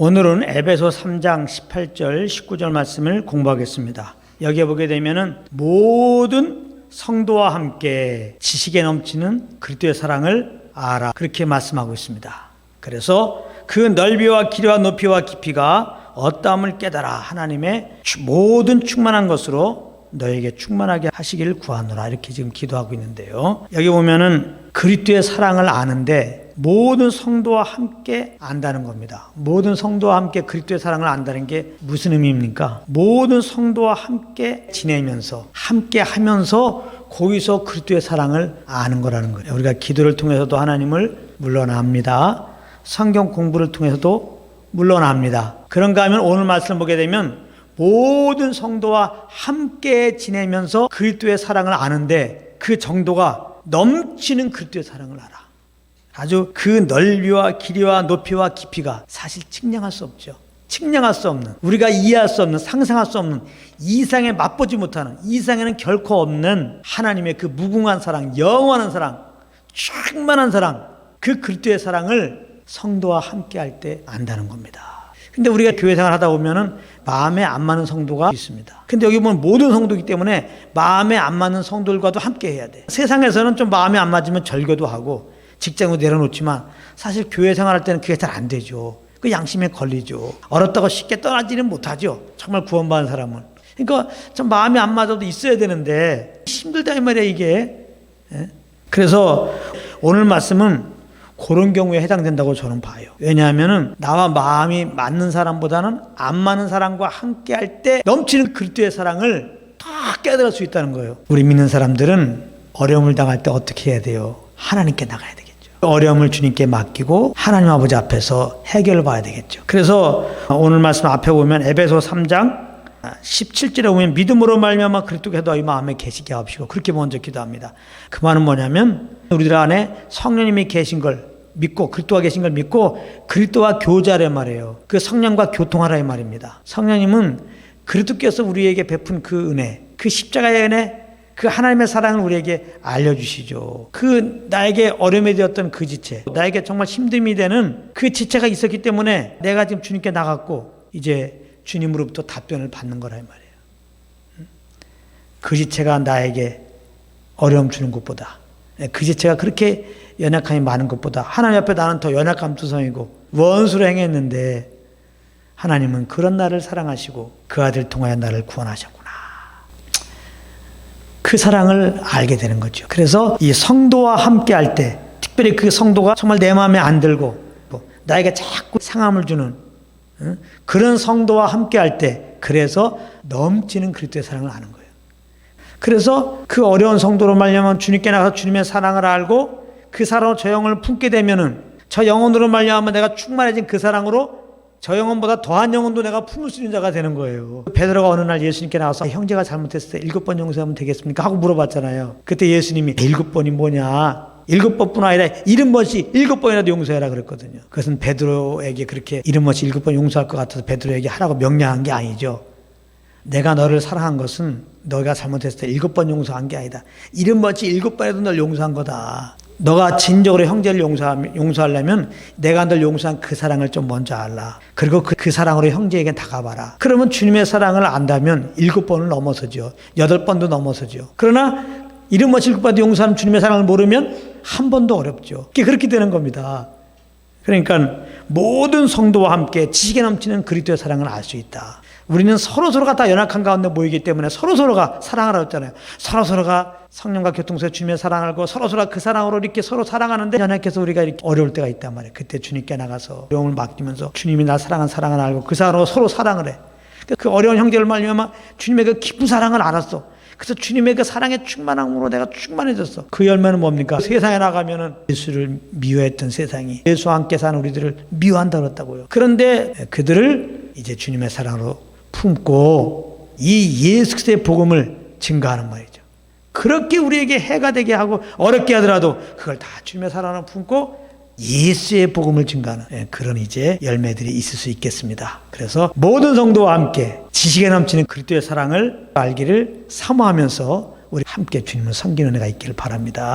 오늘은 에베소 3장 18절 19절 말씀을 공부하겠습니다. 여기에 보게 되면은 모든 성도와 함께 지식에 넘치는 그리스도의 사랑을 알아 그렇게 말씀하고 있습니다. 그래서 그 넓이와 길이와 높이와 깊이가 어떠함을 깨달아 하나님의 추- 모든 충만한 것으로 너에게 충만하게 하시기를 구하노라 이렇게 지금 기도하고 있는데요. 여기 보면은 그리스도의 사랑을 아는데 모든 성도와 함께 안다는 겁니다. 모든 성도와 함께 그리스도의 사랑을 안다는 게 무슨 의미입니까? 모든 성도와 함께 지내면서 함께 하면서 거기서 그리스도의 사랑을 아는 거라는 거예요. 우리가 기도를 통해서도 하나님을 물러납니다. 성경 공부를 통해서도 물러납니다. 그런가 하면 오늘 말씀을 보게 되면 모든 성도와 함께 지내면서 그리스도의 사랑을 아는데 그 정도가 넘치는 그리스도의 사랑을 알아. 아주 그 넓이와 길이와 높이와 깊이가 사실 측량할 수 없죠. 측량할 수 없는 우리가 이해할 수 없는 상상할 수 없는 이상에 맛보지 못하는 이상에는 결코 없는 하나님의 그 무궁한 사랑, 영원한 사랑, 충만한 사랑, 그 그리스도의 사랑을 성도와 함께 할 때 안다는 겁니다. 근데 우리가 교회 생활 하다 보면은 마음에 안 맞는 성도가 있습니다. 근데 여기 보면 모든 성도이기 때문에 마음에 안 맞는 성도들과도 함께 해야 돼. 세상에서는 좀 마음에 안 맞으면 절교도 하고 직장으로 내려놓지만 사실 교회 생활할 때는 그게 잘 안 되죠. 그 양심에 걸리죠. 어렵다고 쉽게 떠나지는 못하죠. 정말 구원받은 사람은. 그러니까 좀 마음에 안 맞아도 있어야 되는데 힘들다 이 말이야 이게. 예? 그래서 오늘 말씀은 그런 경우에 해당된다고 저는 봐요. 왜냐하면은 나와 마음이 맞는 사람보다는 안 맞는 사람과 함께 할 때 넘치는 그리스도의 사랑을 다 깨달을 수 있다는 거예요. 우리 믿는 사람들은 어려움을 당할 때 어떻게 해야 돼요? 하나님께 나가야 되겠죠. 어려움을 주님께 맡기고 하나님 아버지 앞에서 해결을 봐야 되겠죠. 그래서 오늘 말씀 앞에 보면 에베소 3장 17절에 보면 믿음으로 말미암아 그리스도께서 너희 마음에 계시게 하옵시고 그렇게 먼저 기도합니다. 그 말은 뭐냐면 우리들 안에 성령님이 계신 걸 믿고 그리스도가 계신 걸 믿고 그리스도와 교제하라 말이에요. 그 성령과 교통하라 이 말입니다. 성령님은 그리스도께서 우리에게 베푼 그 은혜, 그 십자가의 은혜, 그 하나님의 사랑을 우리에게 알려주시죠. 그 나에게 어려움이 되었던 그 지체, 나에게 정말 힘듦이 되는 그 지체가 있었기 때문에 내가 지금 주님께 나갔고 이제 주님으로부터 답변을 받는 거라 이 말이에요. 그 지체가 나에게 어려움 주는 것보다 그 지체가 그렇게 연약함이 많은 것보다 하나님 앞에 나는 더 연약함 투성이고 원수로 행했는데 하나님은 그런 나를 사랑하시고 그 아들 통하여 나를 구원하셨구나. 그 사랑을 알게 되는 거죠. 그래서 이 성도와 함께 할 때, 특별히 그 성도가 정말 내 마음에 안 들고 뭐 나에게 자꾸 상함을 주는 응? 그런 성도와 함께 할 때, 그래서 넘치는 그리스도의 사랑을 아는 거예요. 그래서 그 어려운 성도로 말미암아 주님께 나가서 주님의 사랑을 알고 그 사랑으로 저 영혼을 품게 되면은 저 영혼으로 말미암아 내가 충만해진 그 사랑으로 저 영혼보다 더한 영혼도 내가 품을 수 있는 자가 되는 거예요. 베드로가 어느 날 예수님께 나와서 형제가 잘못했을 때 일곱 번 용서하면 되겠습니까? 하고 물어봤잖아요. 그때 예수님이 일곱 번이 뭐냐? 일곱 번뿐 아니라 일흔 번씩 일곱 번이라도 용서해라 그랬거든요. 그것은 베드로에게 그렇게 일흔 번씩 일곱 번 용서할 것 같아서 베드로에게 하라고 명령한 게 아니죠. 내가 너를 사랑한 것은 너가 잘못했을 때 일곱 번 용서한 게 아니다. 일흔 번씩 일곱 번에도 널 용서한 거다. 너가 진정으로 형제를 용서하, 용서하려면 내가 널 용서한 그 사랑을 좀 먼저 알라. 그리고 그, 그 사랑으로 형제에게 다가봐라. 그러면 주님의 사랑을 안다면 일곱 번을 넘어서죠. 여덟 번도 넘어서죠. 그러나 일흔 번씩 일곱 번도 용서하는 주님의 사랑을 모르면 한 번도 어렵죠. 그렇게 되는 겁니다. 그러니까 모든 성도와 함께 지식에 넘치는 그리스도의 사랑을 알 수 있다. 우리는 서로 서로가 다 연약한 가운데 모이기 때문에 서로 서로가 사랑하라고 했잖아요. 서로 서로가 성령과 교통서 주님의 사랑을 알고 서로 서로가 그 사랑으로 이렇게 서로 사랑하는데 연약해서 우리가 이렇게 어려울 때가 있단 말이에요. 그때 주님께 나가서 어려움을 맡기면서 주님이 나 사랑한 사랑을 알고 그 사랑으로 서로 사랑을 해. 그 어려운 형제를 말미암아 주님의 그 깊은 사랑을 알았어. 그래서 주님의 그 사랑의 충만함으로 내가 충만해졌어. 그 열매는 뭡니까? 세상에 나가면은 예수를 미워했던 세상이 예수와 함께 사는 우리들을 미워한다 그랬다고요. 그런데 그들을 이제 주님의 사랑으로 품고 이 예수 그리스도의 복음을 증가하는 말이죠. 그렇게 우리에게 해가 되게 하고 어렵게 하더라도 그걸 다 주님의 사랑으로 품고 예수의 복음을 증가하는 예, 그런 이제 열매들이 있을 수 있겠습니다. 그래서 모든 성도와 함께 지식에 넘치는 그리스도의 사랑을 알기를 사모하면서 우리 함께 주님을 섬기는 은혜가 있기를 바랍니다.